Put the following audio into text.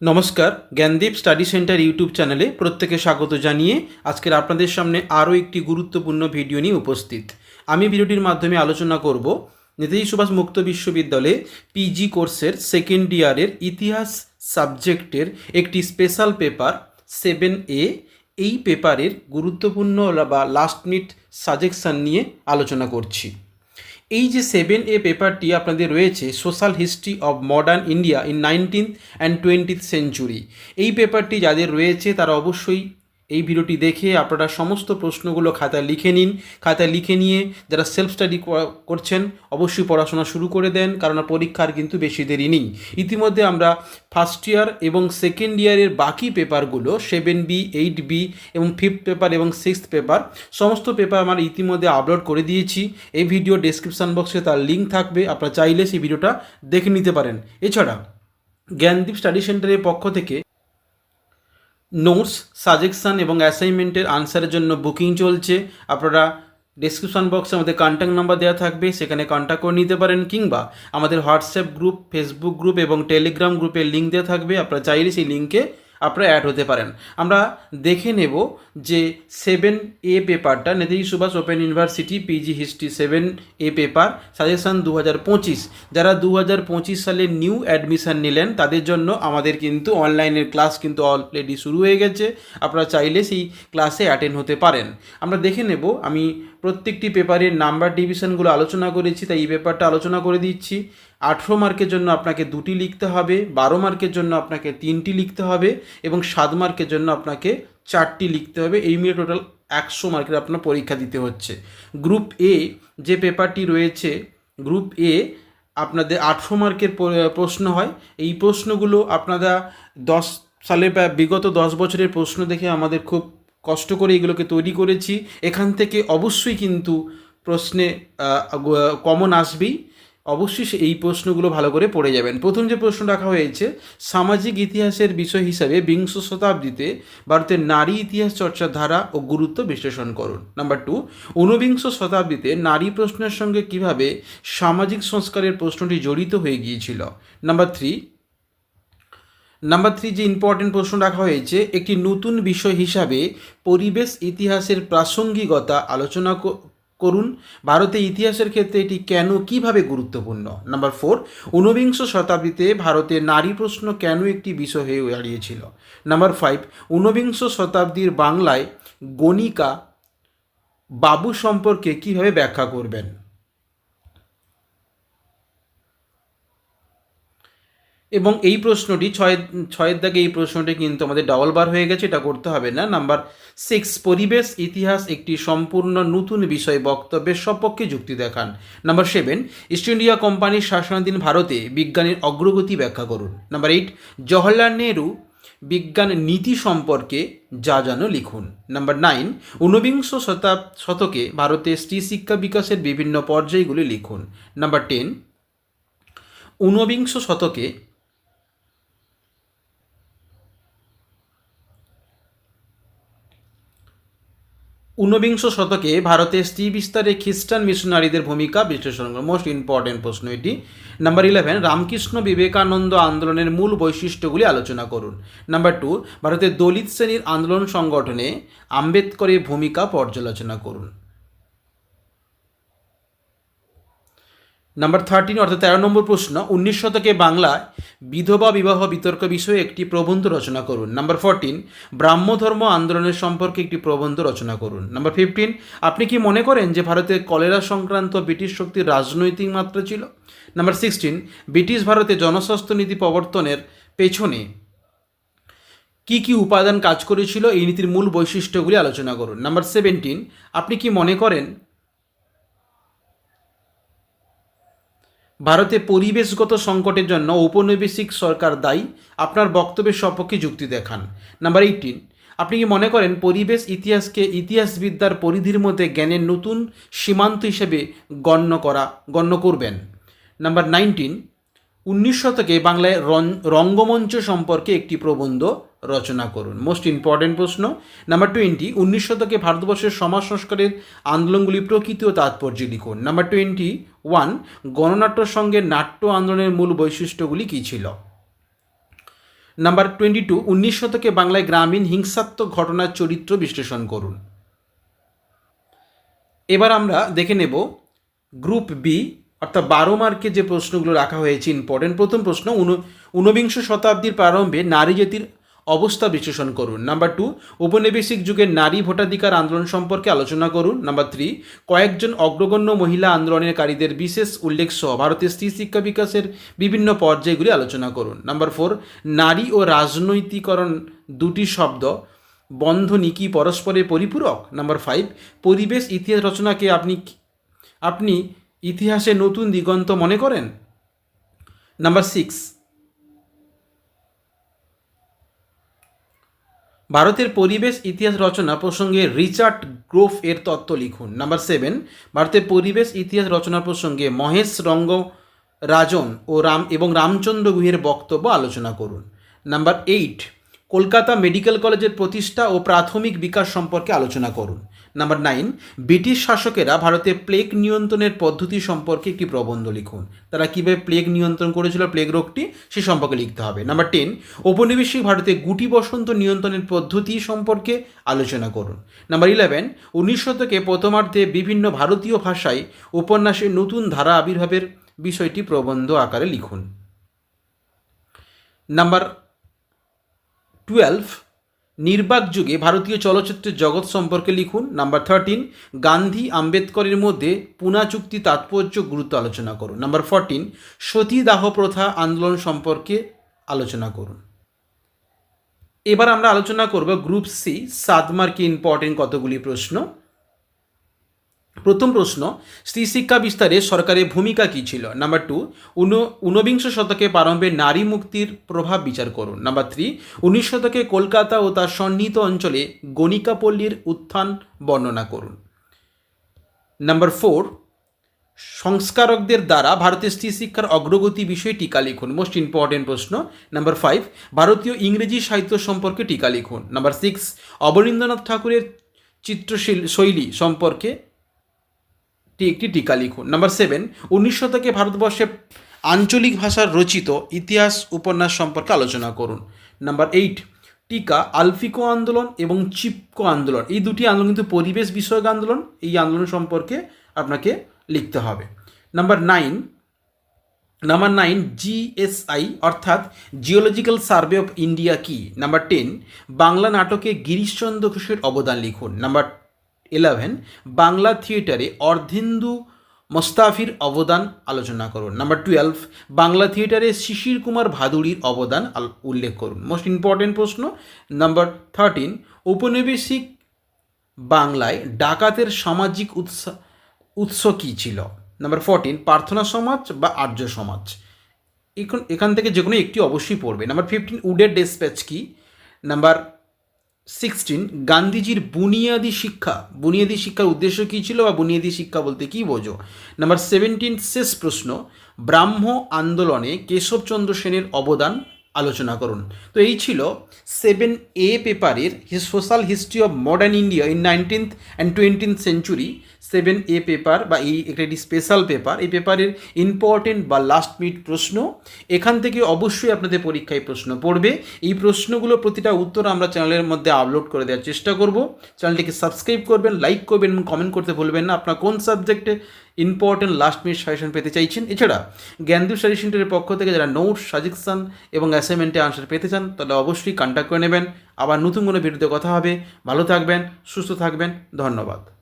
নমস্কার, Gyandeep study centre YouTube চ্যানেলে প্রত্যেকে স্বাগত জানিয়ে আজকের আপনাদের সামনে আরও একটি গুরুত্বপূর্ণ ভিডিও নিয়ে উপস্থিত। আমি ভিডিওটির মাধ্যমে আলোচনা করব নেতাজি সুভাষ মুক্ত বিশ্ববিদ্যালয়ে পিজি কোর্সের সেকেন্ড ইয়ারের ইতিহাস সাবজেক্টের একটি স্পেশাল পেপার, সেভেন এ, এই পেপারের গুরুত্বপূর্ণ বা লাস্ট মিনিট সাজেকশান নিয়ে আলোচনা করছি। এই যে সেভেন এ পেপারটি আপনাদের রয়েছে social history of modern India in nineteenth and twentieth century এই পেপারটি যাদের রয়েছে তারা অবশ্যই এই ভিডিওটি দেখে আপনারা সমস্ত প্রশ্নগুলো খাতায় লিখে নিন। খাতায় লিখে নিয়ে যারা সেলফ স্টাডি করছেন, অবশ্যই পড়াশোনা শুরু করে দেন কারণ পরীক্ষার কিন্তু বেশি দেরি নেই। ইতিমধ্যে আমরা ফার্স্ট ইয়ার এবং সেকেন্ড ইয়ারের বাকি পেপারগুলো সেভেন বি এইট বি এবং ফিফথ পেপার এবং সিক্সথ পেপার সমস্ত পেপার আমরা ইতিমধ্যে আপলোড করে দিয়েছি। এই ভিডিও ডেসক্রিপশান বক্সে তার লিঙ্ক থাকবে, আপনারা চাইলে সেই ভিডিওটা দেখে নিতে পারেন। এছাড়া জ্ঞানদীপ স্টাডি সেন্টারের পক্ষ থেকে নোটস, সাজেকশান এবং অ্যাসাইনমেন্টের আনসারের জন্য বুকিং চলছে। আপনারা ডিসক্রিপশন বক্সে আমাদের কন্ট্যাক্ট নাম্বার দেওয়া থাকবে, সেখানে কন্ট্যাক্ট করে নিতে পারেন কিংবা আমাদের হোয়াটসঅ্যাপ গ্রুপ ফেসবুক গ্রুপ এবং টেলিগ্রাম গ্রুপের লিঙ্ক দেওয়া থাকবে। আপনারা চাইলে সেই লিঙ্কে আপনারা অ্যাড হতে পারেন। আমরা দেখে নেব যে সেভেন এ পেপারটা Netaji Subhas open university PG history seven A paper suggestion দু যারা দু হাজার পঁচিশ সালে নিউ অ্যাডমিশান নিলেন, তাদের জন্য আমাদের কিন্তু অনলাইনের ক্লাস কিন্তু অলরেডি শুরু হয়ে গেছে। আপনারা চাইলে সেই ক্লাসে অ্যাটেন্ড হতে পারেন। আমরা দেখে নেব, আমি প্রত্যেকটি পেপারের নাম্বার ডিভিশনগুলো আলোচনা করেছি, তাই এই পেপারটা আলোচনা করে দিচ্ছি। আঠেরো মার্কের জন্য আপনাকে দুটি লিখতে হবে, বারো মার্কের জন্য আপনাকে তিনটি লিখতে হবে এবং সাত মার্কের জন্য আপনাকে চারটি লিখতে হবে। এই মিলে টোটাল একশো মার্কের আপনার পরীক্ষা দিতে হচ্ছে। গ্রুপ এ যে পেপারটি রয়েছে, গ্রুপ এ আপনাদের আঠেরো মার্কের প্রশ্ন হয়। এই প্রশ্নগুলো আপনারা দশ সালে বিগত দশ বছরের প্রশ্ন দেখে আমাদের খুব কষ্ট করে এগুলোকে তৈরি করেছি। এখান থেকে অবশ্যই কিন্তু প্রশ্নে কমন আসবেই। অবশ্যই এই প্রশ্নগুলো ভালো করে পড়ে যাবেন। প্রথম যে প্রশ্ন রাখা হয়েছে, সামাজিক ইতিহাসের বিষয় হিসাবে বিংশ শতাব্দীতে ভারতের নারী ইতিহাস চর্চার ধারা ও গুরুত্ব বিশ্লেষণ করুন। নাম্বার টু ঊনবিংশ শতাব্দীতে নারী প্রশ্নের সঙ্গে কীভাবে সামাজিক সংস্কারের প্রশ্নটি জড়িত হয়ে গিয়েছিল? নাম্বার থ্রি নাম্বার থ্রি যে ইম্পর্টেন্ট প্রশ্ন রাখা হয়েছে, একটি নতুন বিষয় হিসাবে পরিবেশ, ইতিহাসের প্রাসঙ্গিকতা আলোচনা করুন। ভারতের ইতিহাসের ক্ষেত্রে এটি কেন, কীভাবে গুরুত্বপূর্ণ? নাম্বার ফোর ঊনবিংশ শতাব্দীতে ভারতে নারী প্রশ্ন কেন একটি বিষয় হয়ে দাঁড়িয়েছিল? নাম্বার ফাইভ ঊনবিংশ শতাব্দীর বাংলায় গণিকা বাবু সম্পর্কে কীভাবে ব্যাখ্যা করবেন? এবং এই প্রশ্নটি ছয়, ছয়ের দাগে এই প্রশ্নটি কিন্তু আমাদের ডাবল বার হয়ে গেছে, এটা করতে হবে না। নাম্বার সিক্স পরিবেশ, ইতিহাস একটি সম্পূর্ণ নতুন বিষয়, বক্তব্যের সপক্ষে যুক্তি দেখান। নাম্বার সেভেন ইস্ট ইন্ডিয়া কোম্পানির শাসনাধীন ভারতে বিজ্ঞানের অগ্রগতি ব্যাখ্যা করুন। নাম্বার এইট জওহরলাল নেহরু বিজ্ঞান নীতি সম্পর্কে যা জানো লিখুন। নাম্বার নাইন ঊনবিংশ শতাব, শতকে ভারতে স্ত্রী শিক্ষা বিকাশের বিভিন্ন পর্যায়গুলি লিখুন। নাম্বার টেন ঊনবিংশ শতকে ঊনবিংশ শতকে ভারতের স্ত্রী বিস্তারে খ্রিস্টান মিশনারিদের ভূমিকা বিশ্লেষণ মোস্ট ইম্পর্টেন্ট প্রশ্ন এটি। নাম্বার ইলেভেন রামকৃষ্ণ বিবেকানন্দ আন্দোলনের মূল বৈশিষ্ট্যগুলি আলোচনা করুন। নাম্বার টু ভারতের দলিত শ্রেণির আন্দোলন সংগঠনে আম্বেদকরের ভূমিকা পর্যালোচনা করুন। নাম্বার থার্টিন অর্থাৎ তেরো নম্বর প্রশ্ন, উনিশ শতকে বাংলায় বিধবা বিবাহ বিতর্ক বিষয়ে একটি প্রবন্ধ রচনা করুন। নাম্বার ফোরটিন ব্রাহ্মধর্ম আন্দোলনের সম্পর্কে একটি প্রবন্ধ রচনা করুন। নাম্বার ফিফটিন আপনি কি মনে করেন যে ভারতে কলেরা সংক্রান্ত ব্রিটিশ শক্তির রাজনৈতিক মাত্রা ছিল? নাম্বার সিক্সটিন ব্রিটিশ ভারতে জনস্বাস্থ্য নীতি প্রবর্তনের পেছনে কি কি উপাদান কাজ করেছিল? এই নীতির মূল বৈশিষ্ট্যগুলি আলোচনা করুন। নাম্বার সেভেন্টিন আপনি কি মনে করেন ভারতে পরিবেশগত সংকটের জন্য ঔপনিবেশিক সরকার দায়ী। আপনার বক্তব্যের সপক্ষে যুক্তি দেখান। নাম্বার এইটিন আপনি কি মনে করেন পরিবেশ ইতিহাসকে ইতিহাসবিদ্যার পরিধির মধ্যে জ্ঞানের নতুন সীমান্ত হিসেবে গণ্য করা, গণ্য করবেন? নাম্বার নাইনটিন উনিশ শতকে বাংলায় রঙ্গমঞ্চ সম্পর্কে একটি প্রবন্ধ রচনা করুন। মোস্ট ইম্পর্টেন্ট প্রশ্ন। নাম্বার টোয়েন্টি উনিশ শতকে ভারতবর্ষের সমাজ সংস্কারের আন্দোলনগুলি প্রকৃতি ও তাৎপর্য লিখুন। নাম্বার টোয়েন্টি ওয়ান গণনাট্য সঙ্গে নাট্য আন্দোলনের মূল বৈশিষ্ট্যগুলি কী ছিল? নাম্বার টোয়েন্টি টু উনিশ শতকে বাংলায় গ্রামীণ হিংসাত্মক ঘটনার চরিত্র বিশ্লেষণ করুন। এবার আমরা দেখে নেব গ্রুপ বি অর্থাৎ বারো মার্কে যে প্রশ্নগুলো রাখা হয়েছে ইম্পর্টেন্ট প্রথম প্রশ্ন ঊনবিংশ শতাব্দীর প্রারম্ভে নারী জাতির অবস্থা বিশ্লেষণ করুন। নাম্বার টু ঔপনিবেশিক যুগের নারী ভোটাধিকার আন্দোলন সম্পর্কে আলোচনা করুন। নাম্বার থ্রি কয়েকজন অগ্রগণ্য মহিলা আন্দোলনকারীদের বিশেষ উল্লেখ সহ ভারতের স্ত্রী শিক্ষা বিকাশের বিভিন্ন পর্যায়গুলি আলোচনা করুন। নাম্বার ফোর নারী ও রাজনৈতিকরণ দুটি শব্দ, বন্ধনী কি পরস্পরের পরিপূরক? নাম্বার ফাইভ পরিবেশ ইতিহাস রচনাকে আপনি আপনি ইতিহাসে নতুন দিগন্ত মনে করেন? Number six. ভারতের পরিবেশ ইতিহাস রচনা প্রসঙ্গে রিচার্ড গ্রোফ এর তত্ত্ব লিখুন। নাম্বার সেভেন, ভারতের পরিবেশ ইতিহাস রচনা প্রসঙ্গে মহেশ রঙ্গ রাজন ও রাম এবং রামচন্দ্র গুহের বক্তব্য আলোচনা করুন। নাম্বার এইট, কলকাতা মেডিকেল কলেজের প্রতিষ্ঠা ও প্রাথমিক বিকাশ সম্পর্কে আলোচনা করুন। নাম্বার নাইন ব্রিটিশ শাসকেরা ভারতে প্লেগ নিয়ন্ত্রণের পদ্ধতি সম্পর্কে একটি প্রবন্ধ লিখুন। তারা কীভাবে প্লেগ নিয়ন্ত্রণ করেছিল প্লেগ রোগটি, সে সম্পর্কে লিখতে হবে। নাম্বার টেন ঔপনিবেশিক ভারতে গুটি বসন্ত নিয়ন্ত্রণের পদ্ধতি সম্পর্কে আলোচনা করুন। নাম্বার ইলেভেন উনিশ শতকে প্রথমার্ধে বিভিন্ন ভারতীয় ভাষায় উপন্যাসের নতুন ধারা আবির্ভাবের বিষয়টি প্রবন্ধ আকারে লিখুন। নাম্বার টুয়েলভ নির্বাক যুগে ভারতীয় চলচ্চিত্রের জগৎ সম্পর্কে লিখুন। নাম্বার থার্টিন গান্ধী আম্বেদকরের মধ্যে পুনা চুক্তি তাৎপর্য গুরুত্ব আলোচনা করুন। নাম্বার ফোরটিন সতীদাহ প্রথা আন্দোলন সম্পর্কে আলোচনা করুন। এবার আমরা আলোচনা করব গ্রুপ সি সাত মার্কে ইম্পর্টেন্ট কতগুলি প্রশ্ন। প্রথম প্রশ্ন, স্ত্রী শিক্ষা বিস্তারে সরকারের ভূমিকা কী ছিল? নাম্বার টু ঊনবিংশ শতকে প্রারম্ভে নারী মুক্তির প্রভাব বিচার করুন। নাম্বার থ্রি উনিশ শতকে কলকাতা ও তার সন্নিহিত অঞ্চলে গণিকাপল্লীর উত্থান বর্ণনা করুন। নাম্বার ফোর সংস্কারকদের দ্বারা ভারতের স্ত্রী শিক্ষার অগ্রগতি বিষয়ে টিকা লিখুন। মোস্ট ইম্পর্টেন্ট প্রশ্ন। নাম্বার ফাইভ ভারতীয় ইংরেজি সাহিত্য সম্পর্কে টিকা লিখুন। নাম্বার সিক্স অবনীন্দ্রনাথ ঠাকুরের চিত্রশীল শৈলী সম্পর্কে একটি টিকা লিখুন। নাম্বার সেভেন উনিশ শতকে ভারতবর্ষে আঞ্চলিক ভাষার রচিত ইতিহাস উপন্যাস সম্পর্কে আলোচনা করুন। নাম্বার এইট টিকা আলফিকো আন্দোলন এবং চিপকো আন্দোলন। এই দুটি আন্দোলন কিন্তু পরিবেশ বিষয়ক আন্দোলন। এই আন্দোলন সম্পর্কে আপনাকে লিখতে হবে। Number nine number nine GSI অর্থাৎ জিওলজিক্যাল সার্ভে অফ ইন্ডিয়া কি? নাম্বার টেন বাংলা নাটকে গিরিশচন্দ্র ঘোষের অবদান লিখুন। নাম্বার ইলেভেন বাংলা থিয়েটারে অর্ধেন্দু মোস্তাফির অবদান আলোচনা করুন। নাম্বার টুয়েলভ বাংলা থিয়েটারে শিশির কুমার ভাদুড়ির অবদান উল্লেখ করুন। মোস্ট ইম্পর্টেন্ট প্রশ্ন নাম্বার থার্টিন ঔপনিবেশিক বাংলায় ডাকাতের সামাজিক উৎস উৎস কী ছিল? নাম্বার ফোরটিন প্রার্থনা সমাজ বা আর্য সমাজ? এখন, এখান থেকে যে কোনো একটি অবশ্যই পড়বে। নাম্বার ফিফটিন উডের ডেসপ্যাচ কি? নাম্বার সিক্সটিন গান্ধীজির বুনিয়াদী শিক্ষা বুনিয়াদী শিক্ষার উদ্দেশ্য কী ছিল বা বুনিয়াদী শিক্ষা বলতে কী বোঝো নাম্বার সেভেন্টিন শেষ প্রশ্ন ব্রাহ্ম আন্দোলনে কেশবচন্দ্র সেনের অবদান আলোচনা করুন তো এই ছিল সেভেন এ পেপারের social history of modern India in nineteenth and twentieth century seven A paper বা এই একটা একটি স্পেশাল পেপার এই পেপারের ইম্পর্টেন্ট বা লাস্ট মিনিট প্রশ্ন, এখান থেকে অবশ্যই আপনাদের পরীক্ষায় প্রশ্ন পড়বে। এই প্রশ্নগুলো প্রতিটা উত্তর আমরা চ্যানেলের মধ্যে আপলোড করে দেওয়ার চেষ্টা করব। চ্যানেলটিকে সাবস্ক্রাইব করবেন লাইক করবেন এবং কমেন্ট করতে ভুলবেন না। আপনার কোন সাবজেক্টে ইম্পর্টেন্ট লাস্ট মিনিট সাজেশন পেতে চাইছেন? এছাড়া জ্ঞানদীপ স্টাডি সেন্টারের পক্ষ থেকে যারা নোটস সাজেকশান এবং অ্যাসাইনমেন্টে আনসার পেতে চান তাহলে অবশ্যই কন্ট্যাক্ট করে নেবেন। আবার নতুন কোনো ভিডিওতে কথা হবে। ভালো থাকবেন, সুস্থ থাকবেন। ধন্যবাদ।